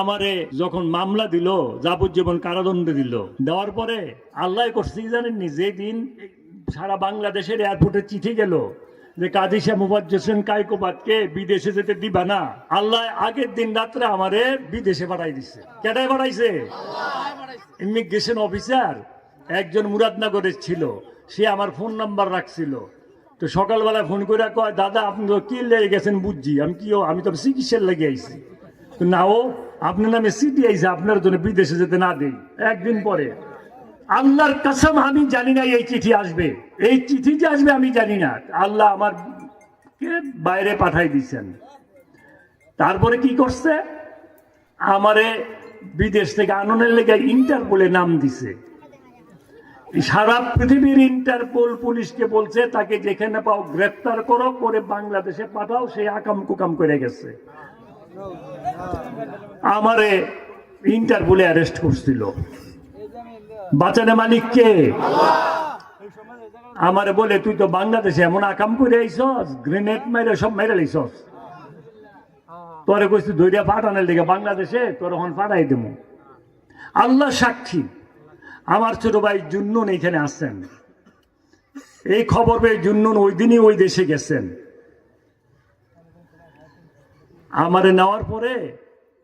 আমারে যখন মামলা দিল, যাবজ্জীবন কারাদণ্ড দিল। দেওয়ার পরে আল্লাহ করছে জানেননি, যেদিন সারা বাংলাদেশের এয়ারপোর্টে চিঠি গেল যে কাজী শাহ মুবাজ্জ হোসেন কাইকোবাদকে বিদেশে যেতে দিবা না, আল্লাহ আগের দিন রাত্রে আমারে বিদেশে পাঠাই দিচ্ছে কেটায় পাঠাইছে? Immigration officer. একজন মুরাদনগরের ছিল, সে আমার ফোন নাম্বার রাখছিল। তো সকালবেলা ফোন করে কয়, দাদা, আপনি তো কি লেগে গেছেন বুঝছি, আমি কি আমি তো চিকিৎসার লেগে আইছি। তো না ও আপনার নামে সিটি আইছে, আপনার জন্য বিদেশে যেতে না দিই। একদিন পরে। আল্লাহর কাসম, আমি জানি না এই চিঠি আসবে। এই চিঠি যে আসবে, আমি জানি না। আল্লাহ আমার কে বাইরে পাঠাই দিয়েছেন। তারপরে কি করছে? আমারে বিদেশ থেকে আননের লেগে ইন্টারপোলে নাম দিছে। সারা পৃথিবীর ইন্টারপোল পুলিশকে বলছে, তাকে যেখানে পাও গ্রেপ্তার করো, করে বাংলাদেশে পাঠাও, সে আকাম কুকাম করে গেছে। আমারে ইন্টারপোলে অ্যারেস্ট করছিল। বাঁচানে মালিক কে? আমারে বলে, তুই তো বাংলাদেশে এমন আকাম করে আইসস গ্রেনেড মেরে সব মেরে লাইসস তোরে কইছি দইরা পাঠানোর লেগে বাংলাদেশে তোর এখন পাঠাই দেবো। আল্লাহ সাক্ষী। আমার ছোট ভাই জুন্নুন এইখানে আসছেন। এই খবর পেয়ে জুন্নুন ওই দিনই ওই দেশে গেছেন। আমারে নেওয়ার পরে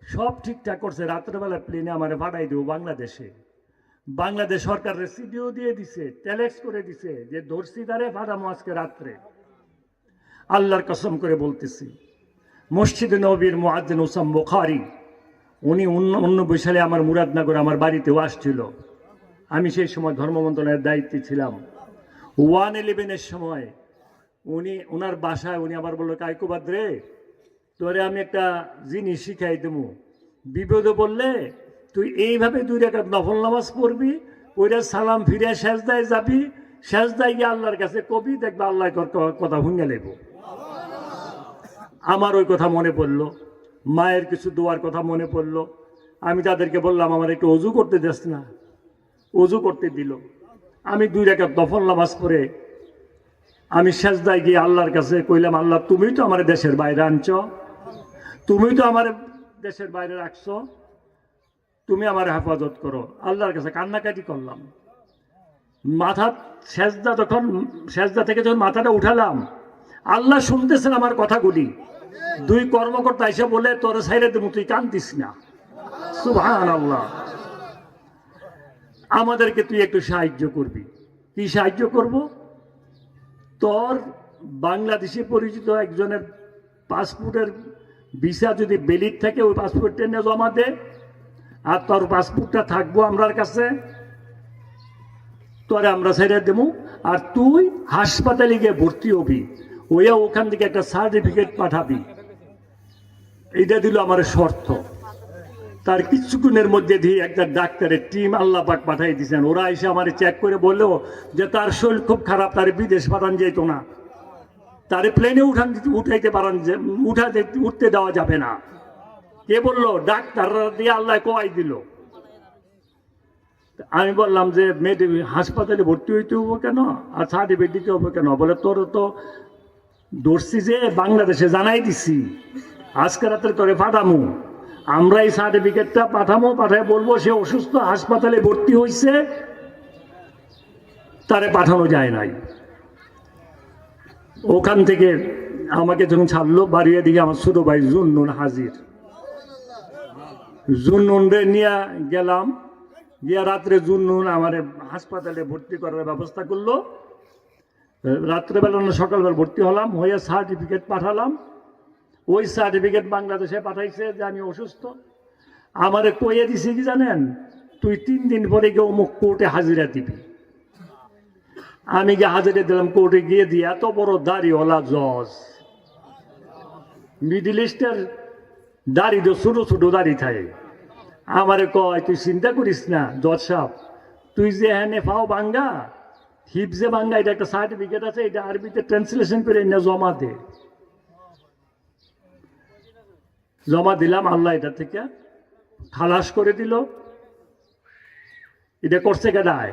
সব ঠিকঠাক করছে। রাত্রেবেলা প্লেনে আমারে পাঠাই দেবো বাংলাদেশে। বাংলাদেশ সরকার রেসিডিও দিয়ে দিছে টেলেক্স করে দিছে যে ধরছি তারে, পাঠামো আজকে রাত্রে। আল্লাহর কসম করে বলতেছি, মসজিদ নবীর মুআদ্দিন ওসাম বুখারী, উনি অন্য- সালে আমার মুরাদনগর আমার বাড়িতেও আসছিল। আমি সেই সময় ধর্ম মন্ত্রণালয়ের দায়িত্বে ছিলাম। ওয়ান ইলেভেনের সময় উনি ওনার বাসায় উনি আবার বলল কাইকুবাদ রে তোরে আমি একটা জিনিস শিখাই দেবো। বিপদে বললে তুই এইভাবে দুই রেখা নফল নামাজ পড়বি ওইটা সালাম ফিরে শেষদায় যাবি শেষদায় গিয়ে আল্লাহর কাছে কবি, দেখবে আল্লাহ কথা ভুঙ্গে লেবো আমার ওই কথা মনে পড়ল, মায়ের কিছু দোয়ার কথা মনে পড়ল। আমি তাদেরকে বললাম, আমার একটু অজু করতে যাস না। অজু করতে দিল। আমি দুই রেখা দফল নামাজ পড়ে আমি শেষদায় গিয়ে আল্লাহর কাছে কইলাম, আল্লাহ তুমি তো আমার দেশের বাইরে আনছ। তুমি তো আমার দেশের বাইরে রাখছো, তুমি আমার হেফাজত করো। আল্লাহর কাছে কান্নাকাটি করলাম। মাথা সেজদা যখন, সেজদা থেকে যখন মাথাটা উঠালাম, আল্লাহ শুনতেছেন আমার কথাগুলি। দুই কর্মকর্তা এসে বলে, তোর সাইরে দেবো, তুই কান্দিস না। সুভান আল্লাহ আমাদেরকে তুই একটু সাহায্য করবি। কি সাহায্য করব? তোর বাংলাদেশে পরিচিত একজনের পাসপোর্টের ভিসা যদি বেলিট থাকে, ওই পাসপোর্টটা নিয়ে জমা দে। আর তোর পাসপোর্টটা থাকব আমরার কাছে, তোরে আমরা ছেড়ে দেবো। আর তুই হাসপাতালে গিয়ে ভর্তি হবি ওইয়া ওখান থেকে একটা সার্টিফিকেট পাঠাবি। এইটা দিল আমার শর্ত। তার কিছুক্ষণের মধ্যে দিয়ে একটা ডাক্তারের টিম আল্লাহ পাক পাঠাই দিয়েছেন ওরা এসে আমার চেক করে বলল যে, তার শরীর খুব খারাপ, তার বিদেশ পাঠান যেত না। তারে প্লেনে উঠান, উঠাইতে পারেন যে, উঠাতে, উঠতে দেওয়া যাবে না। কে বলল? ডাক্তাররা দিয়ে আল্লাহ কোয়াই দিল। আমি বললাম যে, মেয়েটি হাসপাতালে ভর্তি হইতে হব কেন? আর সার্টিফিকেট দিতে হবে কেন? বলে, তোর তো দর্শি যে বাংলাদেশে জানাই দিছি। আজকে রাত্রে তোরে পাঠামু। আমরা এই সার্টিফিকেটটা পাঠামো, পাঠায় বলব, সে অসুস্থ হাসপাতালে ভর্তি হয়েছে তারে পাঠানো যায় নাই। ওখান থেকে আমাকে যখন ছাড়লো, বাড়িয়ে দিকে আমার ছোট ভাই জুন্নুন হাজির। জুন্নুন রে নিয়ে গেলাম। গিয়া রাত্রে জুন্নুন আমার হাসপাতালে ভর্তি করার ব্যবস্থা করল। রাত্রেবেলা না, সকালবেলা ভর্তি হলাম হয়ে সার্টিফিকেট পাঠালাম। ওই সার্টিফিকেট বাংলাদেশে পাঠাইছে যে আমি অসুস্থ। আমারে কইয়ে দিছে কি জানেন? তুই তিন দিন পরে গিয়ে অমুক কোর্টে হাজিরা দিবি। আমি গিয়ে হাজিরা দিলাম, কোর্টে গিয়ে দিয়ে এত বড় দাড়িওয়ালা জজ। মিডিল ইস্টের দাড়ি তো ছোট ছোট দাড়ি থাকে। আমারে কয়, তুই চিন্তা করিস না, জজ সাহেব, তুই যে এখানে পাও বাঙ্গা, হিপ যে বাঙ্গা, এটা একটা সার্টিফিকেট আছে, এটা আরবিতে ট্রান্সলেশন করে এনে জমা দে। জমা দিলাম, আল্লাহ এটা থেকে খালাস করে দিল। এটা করছে কেডায়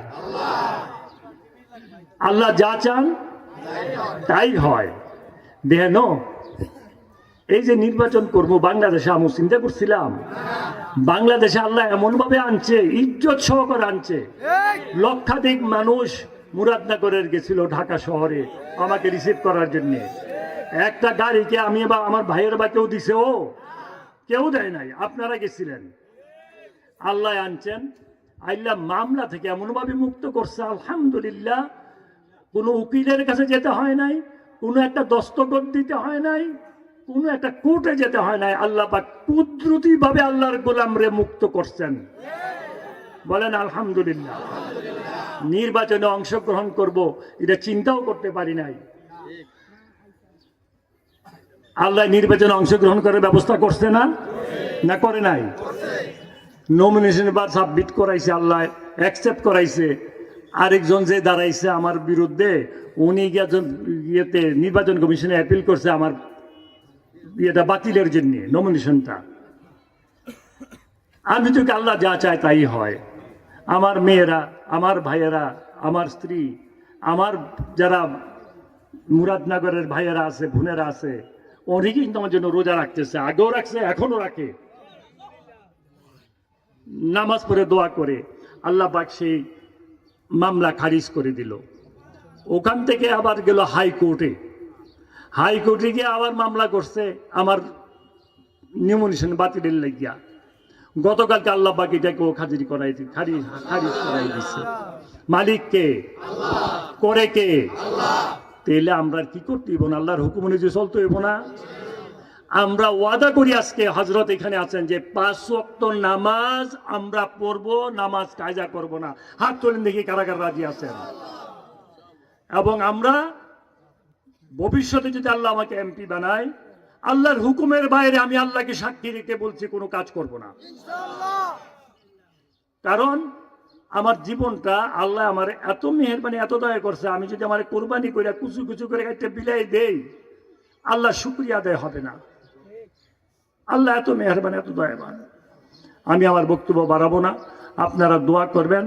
যা চান, তাই হয়। দেহেন এই যে নির্বাচন করব, বাংলাদেশে আমি চিন্তা করছিলাম। বাংলাদেশে আল্লাহ এমন ভাবে আনছে, ইজ্জত সহকারে আনছে। লক্ষাধিক মানুষ মুরাদনগরের গেছিল ঢাকা শহরে আমাকে রিসিভ করার জন্য। একটা গাড়িকে আমি বা আমার ভাইয়ের বা কেউ দিছে, ও, কেউ দেয় নাই, আপনারা গেছিলেন। আল্লাহ আনছেন, আল্লাহ মামলা থেকে এমনভাবে মুক্ত করছে, আলহামদুলিল্লাহ কোনো উকিলের কাছে যেতে হয় নাই, কোনো একটা দস্তখত দিতে হয় নাই, কোনো একটা কোর্টে যেতে হয় নাই। আল্লাহ পাক কুদরতি ভাবে আল্লাহর গোলামরে মুক্ত করছেন। বলেন, আলহামদুলিল্লাহ। নির্বাচনে অংশগ্রহণ করব, এটা চিন্তাও করতে পারি নাই। আল্লাহ নির্বাচনে অংশগ্রহণ করার ব্যবস্থা করছে না? না করে নাই? নমিনেশন বার সাবমিট করাইছে, আল্লাহ অ্যাকসেপ্ট করাইছে। আরেকজন যে দাঁড়াইছে আমার বিরুদ্ধে, উনি ইয়েতে নির্বাচন কমিশনে অ্যাপিল করছে আমার ইয়েটা বাতিলের জন্য নমিনেশনটা আমি তো আল্লাহ যা চায় তাই হয়। আমার মেয়েরা, আমার ভাইয়েরা, আমার স্ত্রী, আমার যারা মুরাদনগরের ভাইয়েরা আছে, বোনেরা আছে অনেকে কিন্তু আমার জন্য রোজা রাখতেছে, আগেও রাখছে এখনও রাখে। নামাজ পড়ে দোয়া করে। আল্লাহ পাক সেই মামলা খারিজ করে দিল। ওখান থেকে আবার গেল হাইকোর্টে। হাইকোর্টে গিয়ে আবার মামলা করছে আমার নিউমোনিশন বাতিলের লাগিয়া। গতকালকে আল্লাহ পাক এটাকে ও খাজিরি করাই খারিজ খারিজ করাই দিচ্ছে মালিক কে? করে কে? তাহলে আমরা কি করতে হইব না? আল্লাহর হুকুম অনুযায়ী চলতে হইব না? আমরা ওয়াদা করি আজকে হজরত এখানে আছেন যে পাঁচ ওয়াক্ত নামাজ আমরা পড়ব, নামাজ কায়দা করব না। হাত তোলেন দেখি কারাগার রাজি আছেন। এবং আমরা ভবিষ্যতে যদি আল্লাহ আমাকে এমপি বানায়, আল্লাহর হুকুমের বাইরে আমি আল্লাহকে সাক্ষী রেখে বলছি, কোনো কাজ করব না। কারণ আমার জীবনটা আল্লাহ আমার এত মেহরবানি, এত দয়া করছে, আমি যদি আমার কোরবানি করে কুচু কুচু করে একটা বিলাই দেই, আল্লাহ শুক্রিয়া আদায় হবে না। আল্লাহ এত মেহরবান, এত দয়াবান। আমি আমার বক্তব্য বাড়াবো না। আপনারা দোয়া করবেন,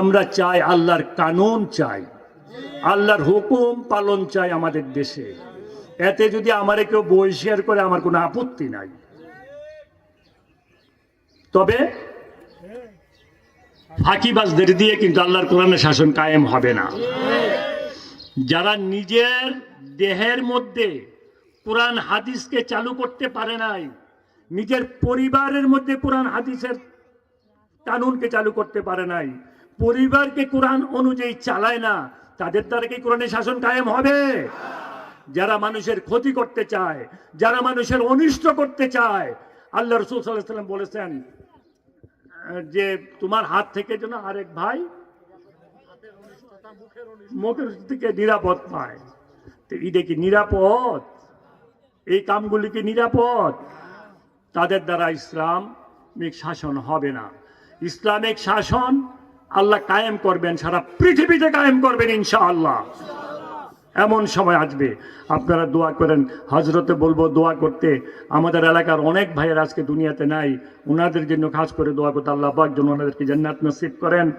আমরা চাই আল্লাহর কানুন চাই, আল্লাহর হুকুম পালন চাই আমাদের দেশে। এতে যদি আমার কেউ বই শেয়ার করে, আমার কোনো আপত্তি নাই। তবে ফাঁকিবাজদের দিয়ে কিন্তু আল্লাহর কোরআনের শাসন কায়েম হবে না। যারা নিজের দেহের মধ্যে কোরআন, হাদিসকে চালু করতে পারে নাই নিজের পরিবারের মধ্যে কোরআন হাদিসের কানুনকে চালু করতে পারে নাই। পরিবারকে কোরআন অনুযায়ী চালায় না, তাদের দ্বারা কি কোরআনের শাসন কায়েম হবে? যারা মানুষের ক্ষতি করতে চায়, যারা মানুষের অনিষ্ট করতে চায়, আল্লাহ রসুল সাল্লাম বলেছেন, যে তোমার হাত থেকে যেন আরেক ভাই মুখের থেকে নিরাপদ পায়। এটা কি নিরাপদ? এই কামগুলি কি নিরাপদ? তাদের দ্বারা ইসলামিক শাসন হবে না। ইসলামিক শাসন আল্লাহ কায়েম করবেন, সারা পৃথিবীতে কায়েম করবেন ইনশাআল্লাহ। এমন সময় আসবে। আপনারা দোয়া করেন হজরতে বলব দোয়া করতে। আমাদের এলাকার অনেক ভাইয়ের আজকে দুনিয়াতে নাই। ওনাদের জন্য খাস করে দোয়া করতে আল্লাহ পাক যেন ওনাদেরকে জান্নাত নসিব করেন।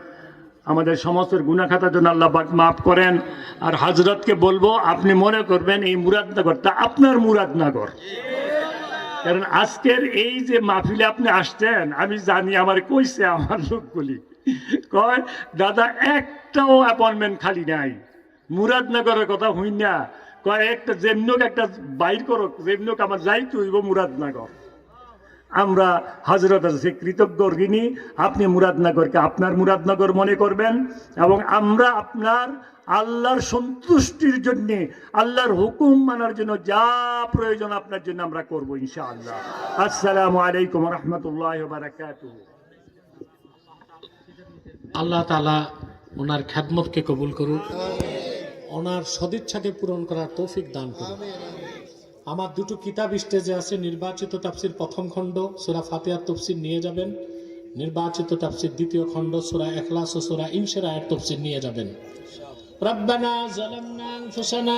আমাদের সমস্ত গুণাখাতার জন্য আল্লাহ পাক মাফ করেন। আর হজরতকে বলব, আপনি মনে করবেন এই মুরাদনগরটা আপনার মুরাদনগর। কারণ আজকের এই যে মাহফিলে আপনি আসছেন, আমি জানি আমার কইছে আমার লোকগুলি। কয়, দাদা, একটাও অ্যাপয়েন্টমেন্ট খালি নাই। মুরাদনগরের কথা হই না কয়, একটা যেমনক একটা বাইর করো, যেমনক আমার যাইতো হইব মুরাদনগর। আমরা হজরত আছে কৃতজ্ঞ ঋণী আপনি মুরাদনগরকে আপনার মুরাদনগর মনে করবেন এবং আমরা আপনার আল্লাহর সন্তুষ্টির জন্য, আল্লাহর হুকুম মানার জন্য যা প্রয়োজন আপনার জন্য আমরা করব ইনশাআল্লাহ। আসসালামু আলাইকুম রহমতুল্লাহ আল্লাহ তালা ওনার খ্যাদমতকে কবুল করুক, ওনার সদিচ্ছাকে পূরণ করার তৌফিক দান করুন আমার দুটো কিতাব স্টেজে আছে, নির্বাচিত তাফসির প্রথম খণ্ড, সোরা ফাতেয়ার তফসির নিয়ে যাবেন। নির্বাচিত তাপসির দ্বিতীয় খণ্ড, সুরা এখলাস ও সুরা ইনসেরা এর তফসির নিয়ে যাবেন। রব্বানা জালামনা আনফুসানা